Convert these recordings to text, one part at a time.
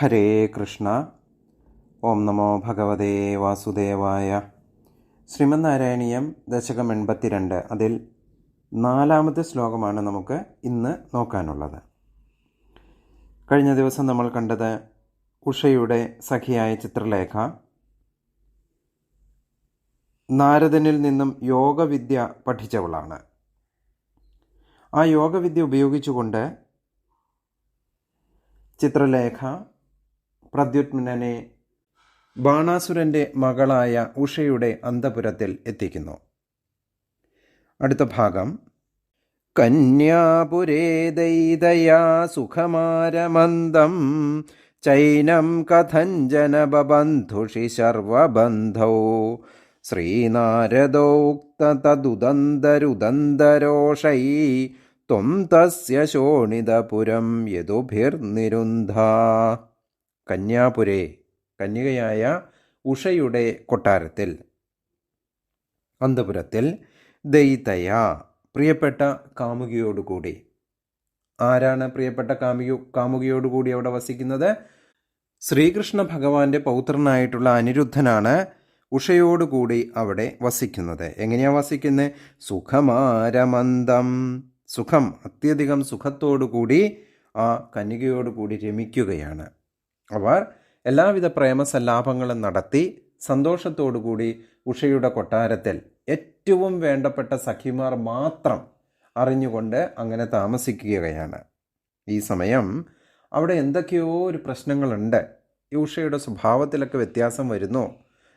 ഹരേ കൃഷ്ണ. ഓം നമോ ഭഗവതേ വാസുദേവായ. ശ്രീമന്നാരായണീയം ദശകം എൺപത്തിരണ്ട്. അതിൽ നാലാമത്തെ ശ്ലോകമാണ് നമുക്ക് ഇന്ന് നോക്കാനുള്ളത്. കഴിഞ്ഞ ദിവസം നമ്മൾ കണ്ടത് ഉഷയുടെ സഖിയായ ചിത്രലേഖ. നാരദനിൽ നിന്നും യോഗവിദ്യ പഠിച്ചവളാണ്. ആ യോഗവിദ്യ ഉപയോഗിച്ചുകൊണ്ട് ചിത്രലേഖ പ്രദ്യുത്മനെ ബാണാസുരന്റെ മകളായ ഉഷയുടെ അന്തപുരത്തിൽ എത്തിക്കുന്നു. അടുത്ത ഭാഗം. കന്യാപുരേ ദൈതയാ സുഖമാരമന്ദം ചൈനം കഥഞ്ജനബന്ധുഷി ശർവബന്ധൗ. ശ്രീനാരദോക്ത തദുദന്തരുദന്തരോഷൈ ത്വം തസ്യ ശോണിതപുരം യദുഭിർനിരുന്ധ. കന്യാപുരേ കന്യകയായ ഉഷയുടെ കൊട്ടാരത്തിൽ. അന്തപുരത്തിൽ ദയിതയ പ്രിയപ്പെട്ട കാമുകിയോടുകൂടി. ആരാണ് പ്രിയപ്പെട്ട കാമുകി കാമുകിയോടുകൂടി അവിടെ വസിക്കുന്നത്? ശ്രീകൃഷ്ണ ഭഗവാന്റെ പൗത്രനായിട്ടുള്ള അനിരുദ്ധനാണ് ഉഷയോടുകൂടി അവിടെ വസിക്കുന്നത്. എങ്ങനെയാ വസിക്കുന്നത് സുഖമാരമന്തം. സുഖം അത്യധികം സുഖത്തോടുകൂടി ആ കന്യകയോടുകൂടി രമിക്കുകയാണ്. അവർ എല്ലാവിധ പ്രേമസല്ലാപങ്ങളും നടത്തി സന്തോഷത്തോടുകൂടി ഉഷയുടെ കൊട്ടാരത്തിൽ ഏറ്റവും വേണ്ടപ്പെട്ട സഖിമാർ മാത്രം അറിഞ്ഞുകൊണ്ട് അങ്ങനെ താമസിക്കുകയാണ്. ഈ സമയം അവിടെ എന്തൊക്കെയോ ഒരു പ്രശ്നങ്ങളുണ്ട്. ഈ ഉഷയുടെ സ്വഭാവത്തിലൊക്കെ വ്യത്യാസം വരുന്നു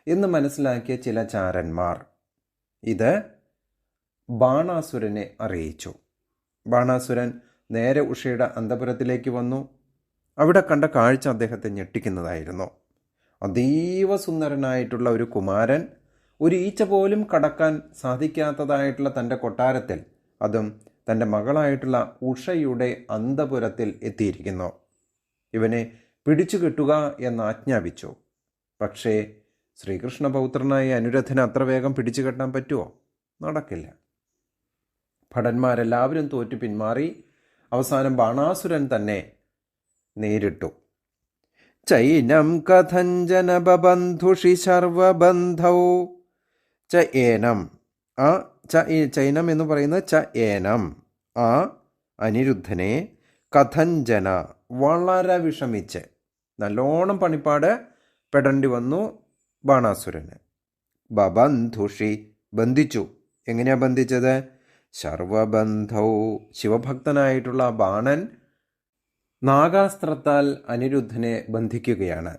എന്ന് മനസ്സിലാക്കിയ ചില ചാരന്മാർ. ഇത് ബാണാസുരനെ അറിയിച്ചു. ബാണാസുരൻ നേരെ ഉഷയുടെ അന്തപുരത്തിലേക്ക് വന്നു. അവിടെ കണ്ട കാഴ്ച അദ്ദേഹത്തെ ഞെട്ടിക്കുന്നതായിരുന്നു. അതീവ സുന്ദരനായിട്ടുള്ള ഒരു കുമാരൻ ഒരു ഈച്ച പോലും കടക്കാൻ സാധിക്കാത്തതായിട്ടുള്ള തന്റെ കൊട്ടാരത്തിൽ അതും തന്റെ മകളായിട്ടുള്ള ഉഷയുടെ അന്തപുരത്തിൽ എത്തിയിരിക്കുന്നു. ഇവനെ പിടിച്ചു കിട്ടുക എന്ന് ആജ്ഞാപിച്ചു. പക്ഷേ ശ്രീകൃഷ്ണപൗത്രനായ അനുരഥന് അത്ര വേഗം പിടിച്ചു കെട്ടാൻ പറ്റുമോ നടക്കില്ല. ഭടന്മാരെല്ലാവരും തോറ്റു പിന്മാറി അവസാനം ബാണാസുരൻ തന്നെ നേരിട്ടു. ചൈനം കഥഞ്ജനബന്ധുഷി സർവബന്ധൗ ച ഏനം. ആ ച ചൈനം എന്ന് പറയുന്നത് ച ഏനം. ആ അനിരുദ്ധനെ കഥഞ്ജന വളരെ വിഷമിച്ച് നല്ലോണം പണിപ്പാട് പെടേണ്ടി വന്നു ബാണാസുരന്. ബബന്ധുഷി ബന്ധിച്ചു. എങ്ങനെയാ ബന്ധിച്ചത്? സർവബന്ധൗ ശിവഭക്തനായിട്ടുള്ള ബാണൻ നാഗാസ്ത്രത്താൽ അനിരുദ്ധനെ ബന്ധിക്കുകയാണ്.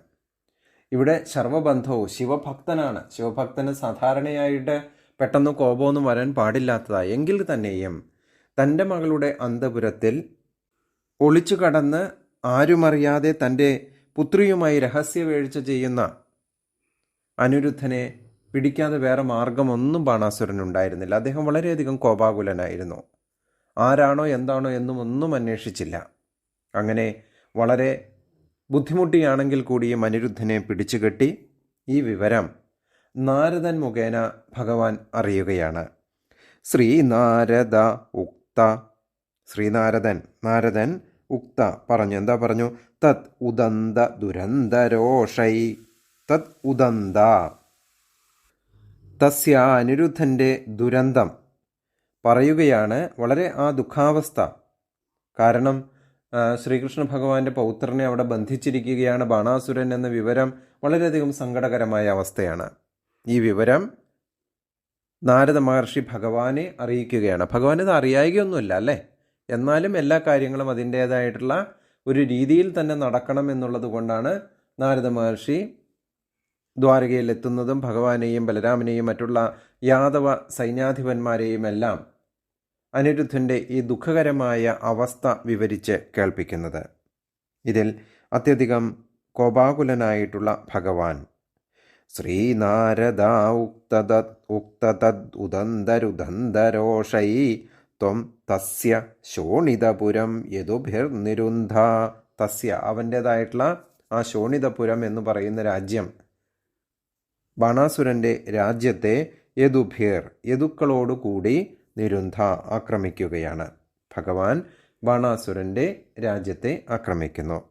ഇവിടെ സർവബന്ധവും ശിവഭക്തനാണ്. ശിവഭക്തന് സാധാരണയായിട്ട് പെട്ടെന്ന് കോപമൊന്നും വരാൻ പാടില്ലാത്തതാണ് എങ്കിൽ തന്നെയും തന്റെ മകളുടെ അന്തപുരത്തിൽ ഒളിച്ചു കടന്ന് ആരുമറിയാതെ തന്റെ പുത്രിയുമായി രഹസ്യവേഴ്ച ചെയ്യുന്ന അനിരുദ്ധനെ പിടിക്കാതെ വേറെ മാർഗമൊന്നും ബാണാസുരനുണ്ടായിരുന്നില്ല അദ്ദേഹം വളരെയധികം കോപാകുലനായിരുന്നു. ആരാണോ എന്താണോ എന്നും ഒന്നും അന്വേഷിച്ചില്ല. അങ്ങനെ വളരെ ബുദ്ധിമുട്ടിയാണെങ്കിൽ കൂടിയും അനിരുദ്ധനെ പിടിച്ചുകെട്ടി ഈ വിവരം നാരദൻ മുഖേന ഭഗവാൻ അറിയുകയാണ്. ശ്രീനാരദ ഉക്ത ശ്രീനാരദൻ നാരദൻ ഉക്ത പറഞ്ഞു. എന്താ പറഞ്ഞു? തത് ഉദന്ത ദുരന്തരോഷൈ തത് ഉദന്ത. തസ്യ അനിരുദ്ധന്റെ ദുരന്തം പറയുകയാണ് വളരെ ആ ദുഃഖാവസ്ഥ. കാരണം ശ്രീകൃഷ്ണ ഭഗവാന്റെ പൗത്രനെ അവിടെ ബന്ധിച്ചിരിക്കുകയാണ് ബാണാസുരൻ എന്ന വിവരം വളരെയധികം സങ്കടകരമായ അവസ്ഥയാണ്. ഈ വിവരം നാരദ മഹർഷി ഭഗവാനെ അറിയിക്കുകയാണ്. ഭഗവാൻ ഇത് അറിയായികയൊന്നുമില്ല അല്ലേ? എന്നാലും എല്ലാ കാര്യങ്ങളും അതിന്റേതായിട്ടുള്ള ഒരു രീതിയിൽ തന്നെ നടക്കണം എന്നുള്ളത് കൊണ്ടാണ് നാരദ മഹർഷി ദ്വാരകയിൽ എത്തുന്നതും ഭഗവാനെയും ബലരാമനെയും മറ്റുള്ള യാദവ സൈന്യാധിപന്മാരെയും എല്ലാം അനിരുദ്ധന്റെ ഈ ദുഃഖകരമായ അവസ്ഥ വിവരിച്ച് കേൾപ്പിക്കുന്നത്. ഇതിൽ അത്യധികം കോപാകുലനായിട്ടുള്ള ഭഗവാൻ. ശ്രീനാരദ ഉക്തത ഉക്തതദ് ഉദന്തരുദന്തരോഷൈ ത്വം തസ്യ ശോണിതപുരം യദുഭിർനിരുന്ധ. തസ്യ അവന്റേതായിട്ടുള്ള ആ ശോണിതപുരം എന്ന് പറയുന്ന രാജ്യം. ബാണാസുരന്റെ രാജ്യത്തെ യദുഭിർ യദുക്കളോടുകൂടി നിരുന്ധ ആക്രമിക്കുകയാണ്. ഭഗവാൻ ബാണാസുരന്റെ രാജ്യത്തെ ആക്രമിക്കുന്നു.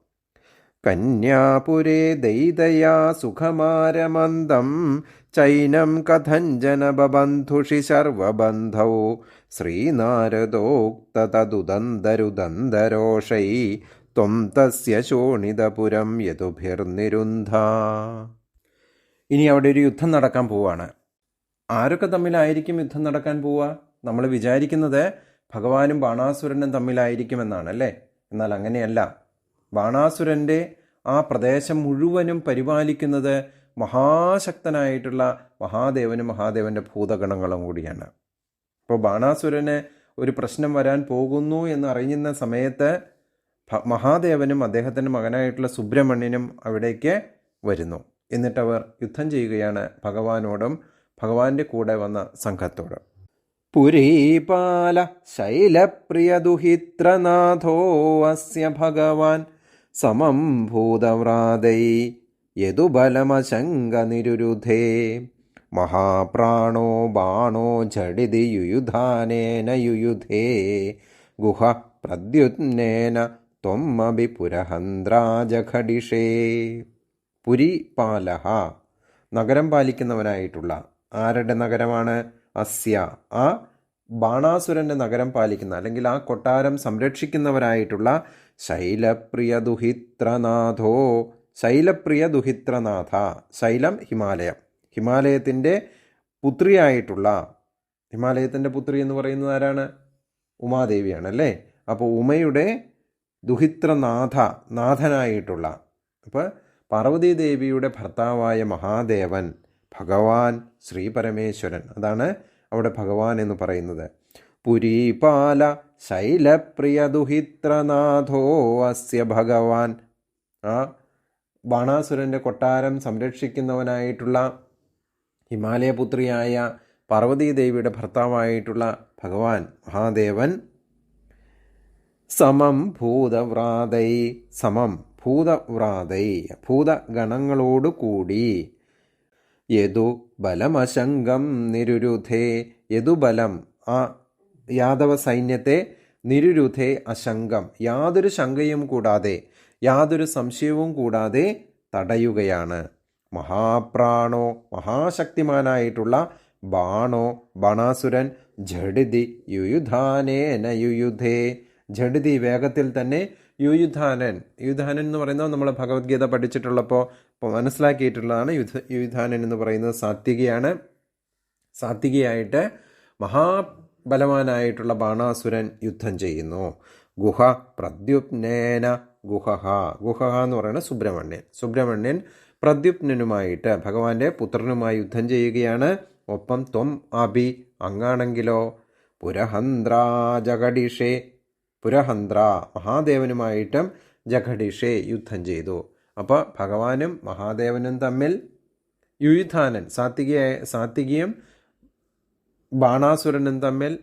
കന്യാപുരേ ദൈതയാ സുഖമാരമന്ദം ചൈനം കഥഞ്ജന ബന്ധുഷി സർവബന്ധൗ. ശ്രീനാരദോക്തതുദന്തരുദന്തരോഷൈ ത്വം തസ്യ ശോണിതപുരം യതുഭിർനിരുന്ധ. ഇനി അവിടെ ഒരു യുദ്ധം നടക്കാൻ പോവാണ്. ആരൊക്കെ തമ്മിലായിരിക്കും യുദ്ധം നടക്കാൻ പോവുക നമ്മൾ വിചാരിക്കുന്നത് ഭഗവാനും ബാണാസുരനും തമ്മിലായിരിക്കുമെന്നാണ് അല്ലേ? എന്നാൽ അങ്ങനെയല്ല. ബാണാസുരന്റെ ആ പ്രദേശം മുഴുവനും പരിപാലിക്കുന്നത് മഹാശക്തനായിട്ടുള്ള മഹാദേവനും മഹാദേവന്റെ ഭൂതഗണങ്ങളും കൂടിയാണ്. അപ്പോൾ ബാണാസുരന് ഒരു പ്രശ്നം വരാൻ പോകുന്നു എന്ന് അറിയുന്ന സമയത്ത് മഹാദേവനും അദ്ദേഹത്തിന്റെ മകനായിട്ടുള്ള സുബ്രഹ്മണ്യനും അവിടേക്ക് വരുന്നു. എന്നിട്ടവർ യുദ്ധം ചെയ്യുകയാണ് ഭഗവാനോടും ഭഗവാന്റെ കൂടെ വന്ന സംഘത്തോട്. പുരീപാല ശൈലപ്രിയദുഹിത്രനാഥോ അസ്യ ഭഗവാൻ. സമം ഭൂതവ്രാതൈ യദുബലമശങ്ക നിരുരുധേ. മഹാപ്രാണോ ബാണോ ഝടിതി യുയുധാനേന യുയുധേ. ഗുഹ പ്രദ്യുത്നേന ത്വമപി പുരഹന്ത്രാജഘടിഷേ. പുരിപാല നഗരം പാലിക്കുന്നവനായിട്ടുള്ള ആരുടെ നഗരമാണ്? അസ്യ. ആ ബാണാസുരന്റെ നഗരം പാലിക്കുന്ന അല്ലെങ്കിൽ ആ കൊട്ടാരം സംരക്ഷിക്കുന്നവരായിട്ടുള്ള ശൈലപ്രിയ ദുഹിത്രനാഥോ ശൈലപ്രിയ ദുഹിത്രനാഥ ശൈലം ഹിമാലയം. ഹിമാലയത്തിന്റെ പുത്രിയായിട്ടുള്ള ഹിമാലയത്തിന്റെ പുത്രി എന്ന് പറയുന്നത് ആരാണ്? ഉമാദേവിയാണ് അല്ലേ? അപ്പോൾ ഉമയുടെ ദുഹിത്രനാഥ നാഥനായിട്ടുള്ള അപ്പോൾ പാർവതീദേവിയുടെ ഭർത്താവായ മഹാദേവൻ ഭഗവാൻ ശ്രീ പരമേശ്വരൻ. അതാണ് അവിടെ ഭഗവാൻ എന്ന് പറയുന്നത്. പുരീപാല ശൈലപ്രിയ ദുഹിത്രനാഥോ അസ്യ ഭഗവാൻ. ആ ബാണാസുരന്റെ കൊട്ടാരം സംരക്ഷിക്കുന്നവനായിട്ടുള്ള ഹിമാലയപുത്രിയായ പാർവതീദേവിയുടെ ഭർത്താവായിട്ടുള്ള ഭഗവാൻ മഹാദേവൻ. സമം ഭൂതവ്രാതൈ സമം ഭൂതവ്രാതൈ ഭൂതഗണങ്ങളോട് കൂടി യദു ബലമശങ്കം നിരുരുധേ. യദുബലം ആ യാദവ സൈന്യത്തെ നിരുരുധേ അശങ്കം യാതൊരു ശങ്കയും കൂടാതെ യാതൊരു സംശയവും കൂടാതെ തടയുകയാണ്. മഹാപ്രാണോ മഹാശക്തിമാനായിട്ടുള്ള ബാണോ ബാണാസുരൻ ജഡിതി യുയുധാനേന യുയുധേ. ജഡിതി വേഗത്തിൽ തന്നെ യുയുധാനൻ. യുധാനൻ എന്ന് പറയുന്നത് നമ്മൾ ഭഗവത്ഗീത പഠിച്ചിട്ടുള്ളപ്പോൾ മനസ്സിലാക്കിയിട്ടുള്ളതാണ്. യുധ യുയുധാനൻ എന്ന് പറയുന്നത് സാത്വികയാണ്. സാത്വികയായിട്ട് മഹാബലവാനായിട്ടുള്ള ബാണാസുരൻ യുദ്ധം ചെയ്യുന്നു. ഗുഹ പ്രദ്യുപ്നേന ഗുഹഹ. ഗുഹഹ എന്ന് പറയുന്നത് സുബ്രഹ്മണ്യൻ. സുബ്രഹ്മണ്യൻ പ്രദ്യുപ്നനുമായിട്ട് ഭഗവാന്റെ പുത്രനുമായി യുദ്ധം ചെയ്യുകയാണ്. ഒപ്പം ത്വം അഭി അങ്ങാണെങ്കിലോ പുരഹന്ത്രാ ജഗഡിഷേ പുരഹന്ത്ര മഹാദേവനുമായിട്ടും ജഗഡിഷേ യുദ്ധം ചെയ്തു. അപ്പോൾ ഭഗവാനും മഹാദേവനും തമ്മിൽ യുയുധാനൻ സാത്വികയായ സാത്വികിയും ബാണാസുരനും തമ്മിൽ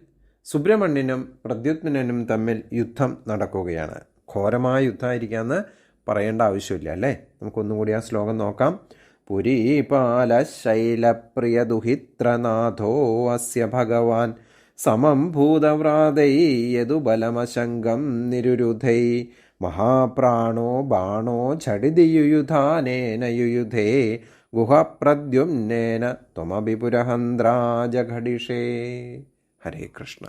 സുബ്രഹ്മണ്യനും പ്രദ്യുത്മനും തമ്മിൽ യുദ്ധം നടക്കുകയാണ്. ഘോരമായ യുദ്ധമായിരിക്കാമെന്ന് പറയേണ്ട ആവശ്യമില്ല അല്ലേ? നമുക്കൊന്നും കൂടി ആ ശ്ലോകം നോക്കാം. പുരീപാലശൈലപ്രിയ ദുഹിത്രനാഥോ അസ്യ ഭഗവാൻ സമം ഭൂതവ്രാതൈ യദുബലമശങ്കം നിരുരുധൈ. മഹാപ്രാണോ ബാണോ ഝടിതി യുയുധാനേന യുയുധേ ഗുഹപ്രദ്യുമ്നേന ത്വമപി പുരഹന്ത്രാജഘടിഷേ ഹരേ കൃഷ്ണ.